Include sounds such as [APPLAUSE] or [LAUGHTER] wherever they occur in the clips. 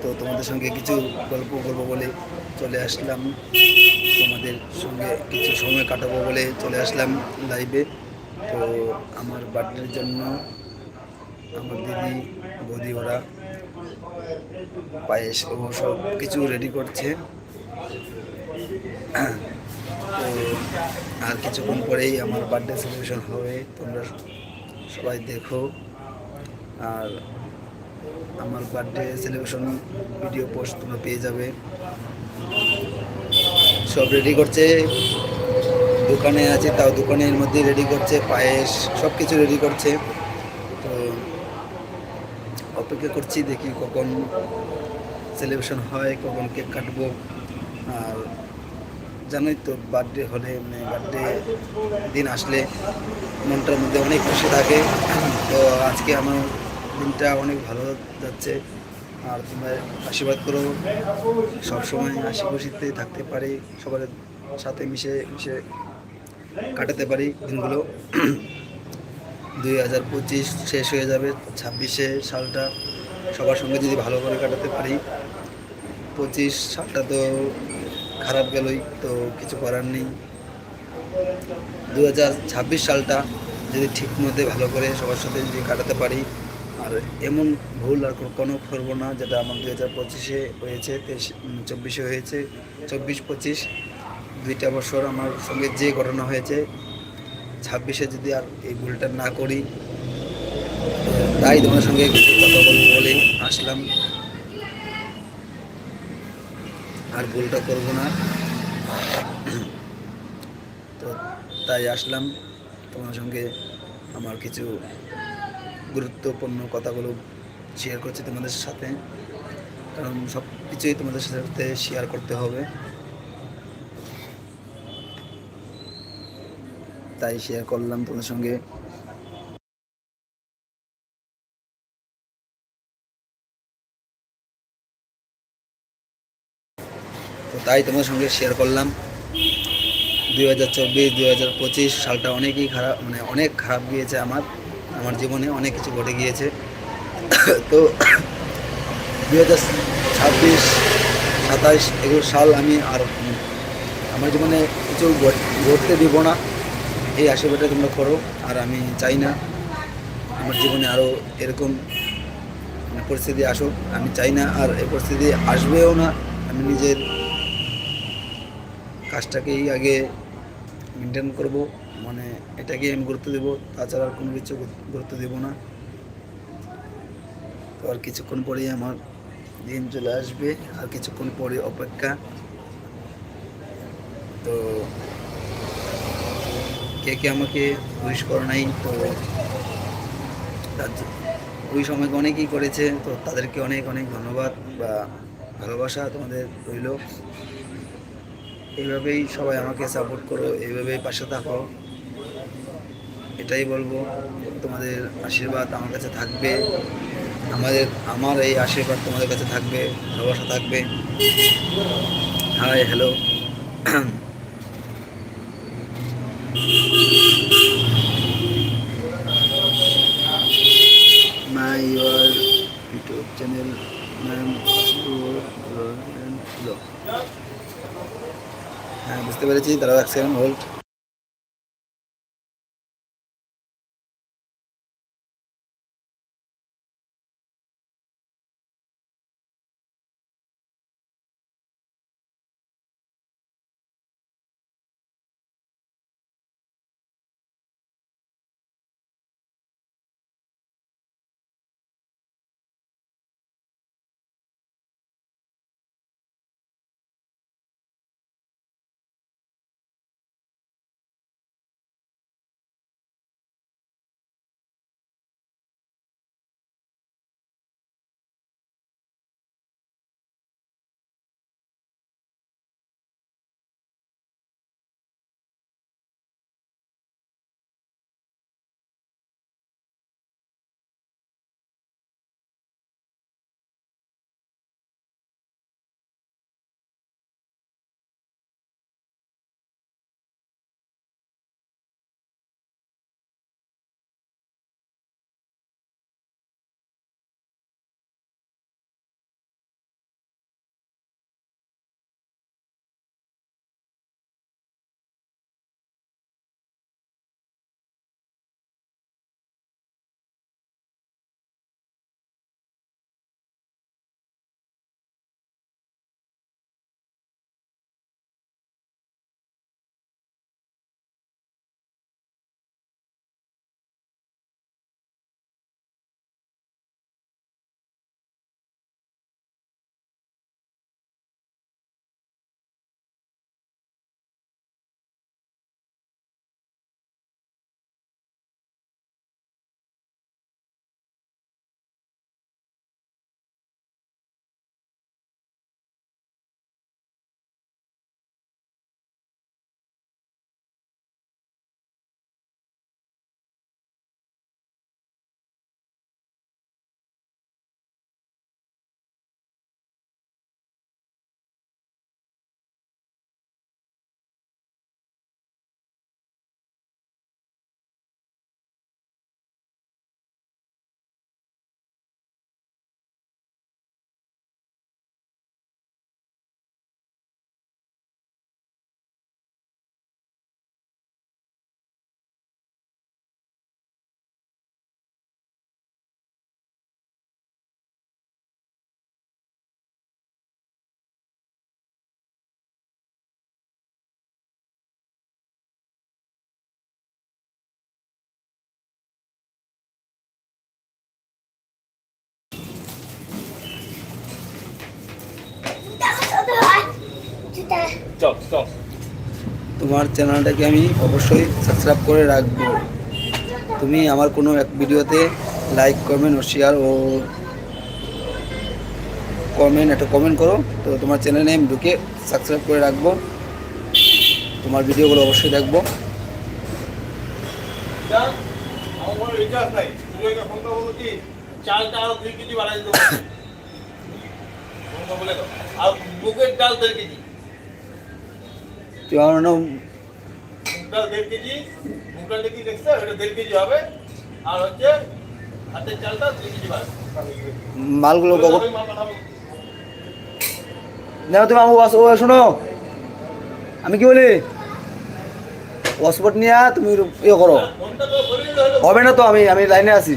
তো তোমাদের সঙ্গে কিছু গল্প করব বলে চলে আসলাম। তোমাদের সঙ্গে কিছু সময় কাটাবো বলে চলে আসলাম লাইভে তো আমার বার্থডের জন্য আমার দিদি, বৌদি ওরা পায়েস ও সব কিছু রেডি করছে। তো আর কিছুক্ষণ পরেই আমার বার্থডে সেলিব্রেশন হবে। তোমরা সবাই দেখো। আর আমার বার্থডে সেলিব্রেশন ভিডিও পোস্ট তোমরা পেয়ে যাবে। সব রেডি করছে। দোকানে আছে, তাও দোকানের মধ্যে রেডি করছে, পায়েস সব কিছু রেডি করছে। তো অপেক্ষা করছি, দেখি কখন সেলিব্রেশন হয়, কখন কেক কাটবো। আর জানোই তো বার্থডে হলে মানে বার্থডে দিন আসলে মনটার মধ্যে অনেক খুশি থাকে। তো আজকে আমার দিনটা অনেক ভালো যাচ্ছে। আর তোমরা আশীর্বাদ করো। সবসময় হাসি খুশিতে থাকতে পারি, সবার সাথে মিশে মিশে কাটাতে পারি দিনগুলো। [CLEARS THROAT] দুই হাজার পঁচিশ শেষ হয়ে যাবে, ছাব্বিশে সালটা সবার সঙ্গে যদি ভালো করে কাটাতে পারি। পঁচিশ সালটা তো খারাপ গেলই, তো কিছু করার নেই। দু হাজার ছাব্বিশ সালটা যদি ঠিক মধ্যে ভালো করে সবার সাথে যদি কাটাতে পারি আর এমন ভুল আর কোনো করব না, যেটা আমার দু হাজার পঁচিশে হয়েছে চব্বিশে হয়েছে, চব্বিশ পঁচিশ, দুইটা বছর আমার সঙ্গে যে ঘটনা হয়েছে, ছাব্বিশে যদি আর এই ভুলটা না করি, তাই তোমার সঙ্গে কথা বলব বলে আসলাম। আর ভুলটা করব না। তো তাই আসলাম। তোমার সঙ্গে আমার কিছু গুরুত্বপূর্ণ কথাগুলো শেয়ার করছি তোমাদের সাথে। কারণ সব কিছুই তোমাদের সাথে শেয়ার করতে হবে। তাই শেয়ার করলাম তোমাদের সঙ্গে। তাই তোমার সঙ্গে শেয়ার করলাম। দুই হাজার চব্বিশ, দুই হাজার পঁচিশ সালটা অনেকই খারাপ মানে অনেক খারাপ গিয়েছে আমার। আমার জীবনে অনেক কিছু ঘটে গিয়েছে। [COUGHS] তো দু হাজার ছাব্বিশ, সাতাইশ এগুলো সাল আমি আর আমার জীবনে কিছু ঘট- ঘটতে দিব না। এই আশীর্বাদটা তোমরা করো, আর আমি চাই না আমার জীবনে আরও এরকম মানে পরিস্থিতি আসুক। আমি চাই না আর এই পরিস্থিতি আসবেও না। আমি নিজের কাজটাকেই আগে মেনটেন করব। মানে এটাকে আমি গুরুত্ব দেব, তাছাড়া আর কোনো কিছু গুরুত্ব দেব না। তো আর কিছুক্ষণ পরেই আমার দিন চলে আসবে, আর কিছুক্ষণ পরে অপেক্ষা। তো কে কে আমাকে উইশ করে নাই, তো ওই সময় অনেকেই করেছে, তো তাদেরকে অনেক অনেক ধন্যবাদ বা ভালোবাসা তোমাদের রইল। এইভাবেই সবাই আমাকে সাপোর্ট করো, এইভাবেই পাশে থাকো। এটাই বলব। তোমাদের আশীর্বাদ আমার কাছে থাকবে। আমাদের, আমার এই আশীর্বাদ তোমাদের কাছে থাকবে, ভালোবাসা থাকবে। Hi, hello. My YouTube channel হ্যাঁ বুঝতে পেরেছি দাঁড়াও এক হোল্ড। তোমার চ্যানেলটাকে আমি অবশ্যই সাবস্ক্রাইব করে রাখব। তুমি আমার কোনো এক ভিডিওতে লাইক কমেন্ট ও শেয়ার ও কমেন্ট একটা কমেন্ট করো তো তোমার চ্যানেলে আমি ঢুকে সাবস্ক্রাইব করে রাখব। তোমার ভিডিওগুলো অবশ্যই দেখব। চালটা আরও দুই কেজি বাড়াই দেবো [COUGHS] বলে দাও। আর মুগের ডাল দেড় কেজি আমার নাম দেড় কেজি দেখছ দেড় কেজি হবে। আর হচ্ছে হাতের চালটা দুই কেজি মালগুলো কখন আমি না তুমি আমার ও শোনো। আমি কি বলি? পাসপোর্ট নিয়ে তুমি ইয়ে করো। হবে না তো আমি আমি লাইনে আছি।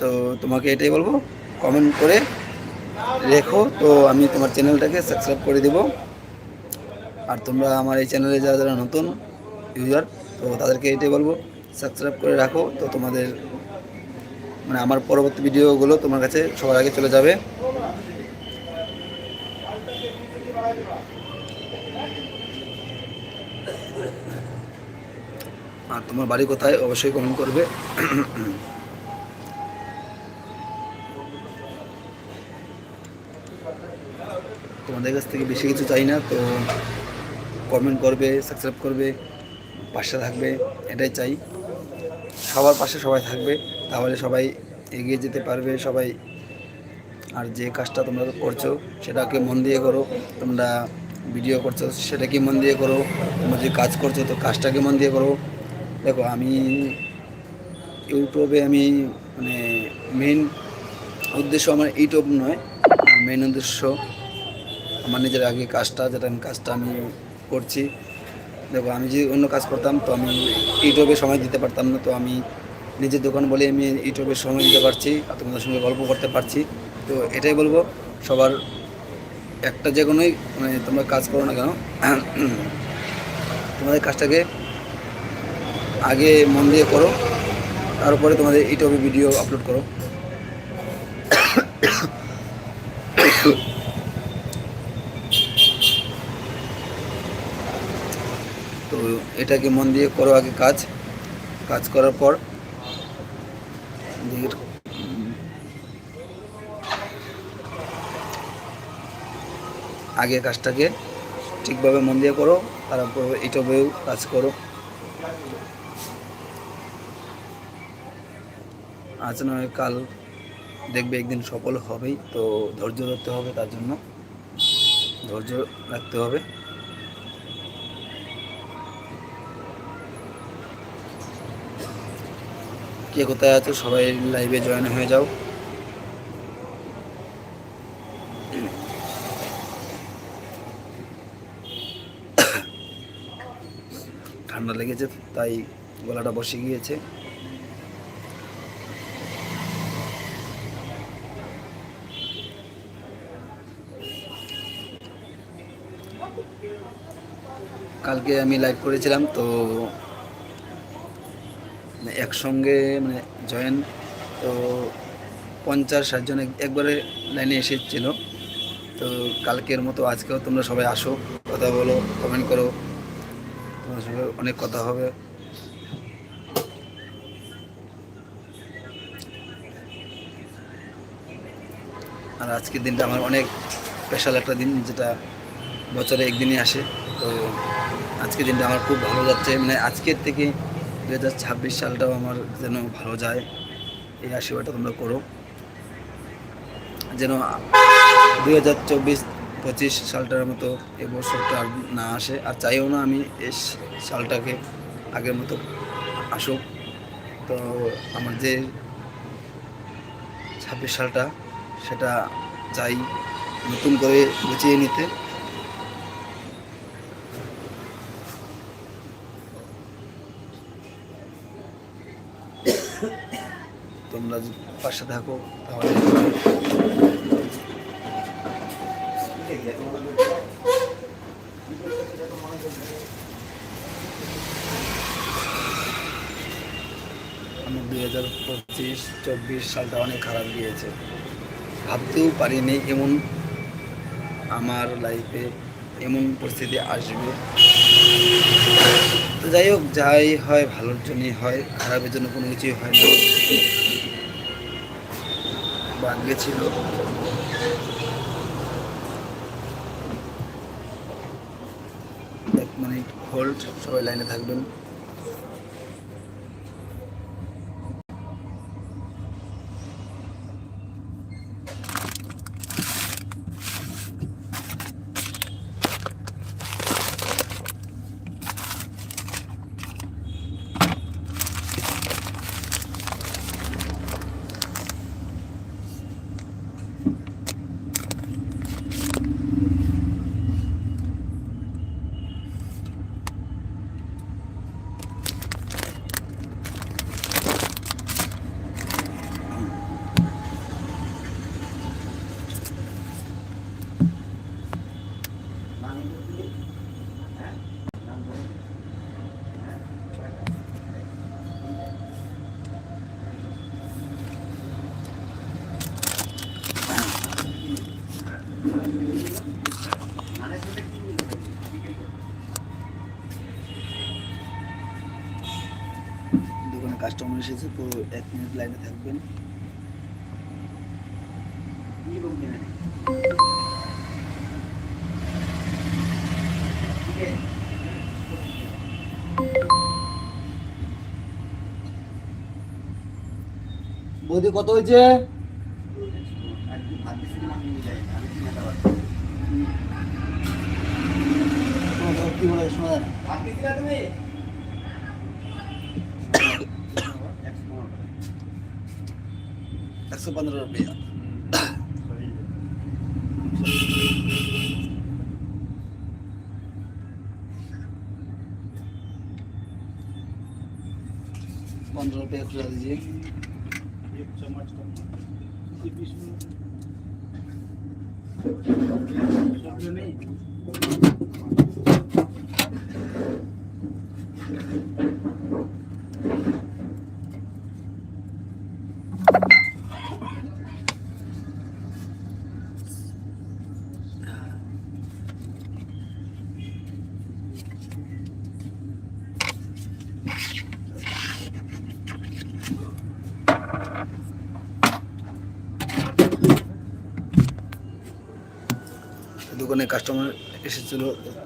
তো তোমাকে এটাই বলব? কমেন্ট করে রেখো। তো আমি তোমার চ্যানেলটাকে সাবস্ক্রাইব করে দেব। আর তোমরা আমার এই চ্যানেলে যারা যারা নতুন ইউজার তো তাদেরকে এটাই বলব সাবস্ক্রাইব করে রাখো। তো তোমাদের মানে আমার পরবর্তী ভিডিওগুলো তোমার কাছে সবার আগে চলে যাবে। আর তোমার বাড়ি কোথায়? অবশ্যই কমেন্ট করবে। তোমাদের কাছ থেকে বেশি কিছু চাই না, তো কমেন্ট করবে সাবস্ক্রাইব করবে, পাশে থাকবে, এটাই চাই। সবার পাশে সবাই থাকবে, তাহলে সবাই এগিয়ে যেতে পারবে, সবাই। আর যে কাজটা তোমরা করছ, সেটাকে মন দিয়ে করো, তোমরা ভিডিও করছ, সেটাকে মন দিয়ে করো, তোমরা যে কাজ করছ, তো কাজটাকে মন দিয়ে করো। দেখো, আমি ইউটিউবে আমি মানে মেন উদ্দেশ্য আমার ইউটিউব নয় মেন উদ্দেশ্য আমার নিজের আগে কাজটা, যেটা আমি কাজটা আমি করছি। দেখো, আমি যদি অন্য কাজ করতাম, তো আমি ইউটিউবে সময় দিতে পারতাম না, তো আমি নিজের দোকান বলে আমি ইউটিউবে সময় দিতে পারছি আর তোমাদের সঙ্গে গল্প করতে পারছি। তো এটাই বলব, সবার একটা যে কোনোই মানে তোমরা কাজ করো না কেন, [CLEARS THROAT] তোমাদের কাজটাকে আগে মন দিয়ে করো, তারপরে তোমাদের ইউটিউবে ভিডিও আপলোড করো। [CLEARS THROAT] [COUGHS] তো এটাকে মন দিয়ে করো আগে কাজ। কাজ করার পর আগে কাজটাকে ঠিকভাবে মন দিয়ে করো, তারপর ইউটিউবেও কাজ করো। আজ নয় কাল দেখবে একদিন সফল হবেই, তো ধৈর্য ধরতে হবে তার জন্য। ধৈর্য রাখতে হবে। কে কোথায় আছো? সবাই লাইভে জয়েন হয়ে যাও। ঠান্ডা লেগেছে, তাই গলাটা বসে গিয়েছে। কালকে আমি লাইভ করেছিলাম, তো একসঙ্গে মানে জয়েন তো পঞ্চাশ ষাট জন এক- একবারে লাইনে এসেছিল। তো কালকের মতো আজকেও তোমরা সবাই আসো, কথা বলো কমেন্ট করো। তোমার সঙ্গে অনেক কথা হবে। আর আজকের দিনটা আমার অনেক স্পেশাল একটা দিন, যেটা বছরে একদিনই আসে। তো আজকের দিনটা আমার খুব ভালো যাচ্ছে। মানে আজকের থেকে দু হাজার ছাব্বিশ সালটাও আমার যেন ভালো যায়, এই আশীর্বাদটা তোমরা করো। যেন দুই হাজার চব্বিশ পঁচিশ সালটার মতো এ বছরটা আর না আসে, আর চাইও না আমি এই সালটাকে আগের মতো আসুক। তো আমার যে ছাব্বিশ সালটা, সেটা চাই নতুন করে গুছিয়ে নিতে। তোমরা পাশে থাকো, তাহলে আমার দুই হাজার পঁচিশ, চব্বিশ সালটা অনেক খারাপ গিয়েছে। ভাবতেও পারিনি এমন আমার লাইফে এমন পরিস্থিতি আসবে। যাই হোক, যাই হয় ভালোর জন্যই হয়, খারাপের জন্য কোনো কিছুই হয় না। ভাগ্যে ছিল। এক মিনিট হোল্ড সবাই লাইনে থাকবেন দোকানে কাস্টমার এসেছে পুরো এক মিনিট লাইনে থাকবেন। বৌদি কত হয়েছে? কি বলে শোনা। যায় না लाख से पंद्रह रुपया पंद्रह रुपया खिला दीजिए। एक चम्मच नहीं? দোকানে কাস্টমার এসেছিল,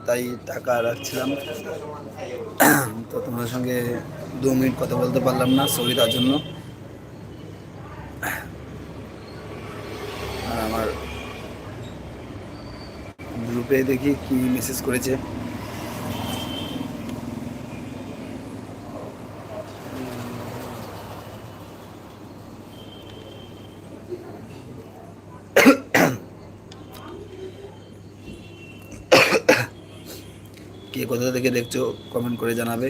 তাই টাকা রাখছিলাম। তো তোমাদের সঙ্গে দু মিনিট কথা বলতে পারলাম না সরি তার জন্য। আর আমার গ্রুপে দেখি কি মেসেজ করেছে কে কোথা থেকে দেখছ কমেন্ট করে জানাবে।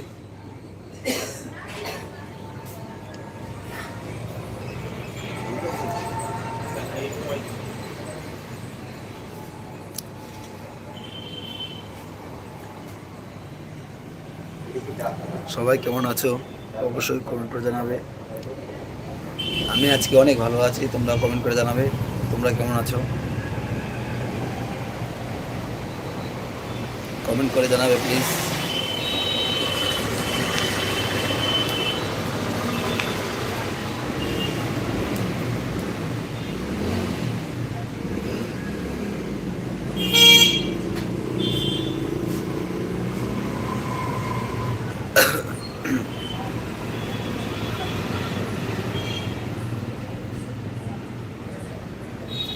সবাই কেমন আছো? অবশ্যই কমেন্ট করে জানাবে। আমি আজকে অনেক ভালো আছি তোমরা কমেন্ট করে জানাবে। তোমরা কেমন আছো? কমেন্ট করে জানাবে প্লিজ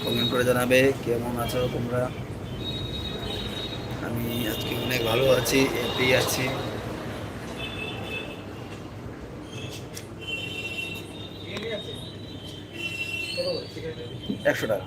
কমেন্ট করে জানাবে কেমন আছো তোমরা? আমি আজকে অনেক ভালো আছি এতেই আছি। একশো টাকা।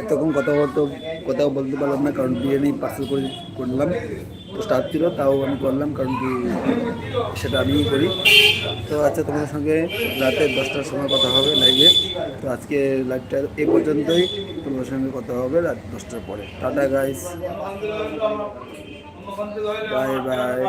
এতক্ষণ কথা বলতে কথাও বলতে পারলাম না কারণ বিরিয়ানি পার্সেল করে করলাম। তো স্টাফ ছিল তাও আমি করলাম কারণ কি সেটা আমিই করি। তো আচ্ছা তোমাদের সঙ্গে রাতে দশটার সময় কথা হবে লাইভে তো আজকে লাইভটা এই পর্যন্তই। তোমাদের সঙ্গে কথা হবে রাত দশটার পরে। Tata guys bye bye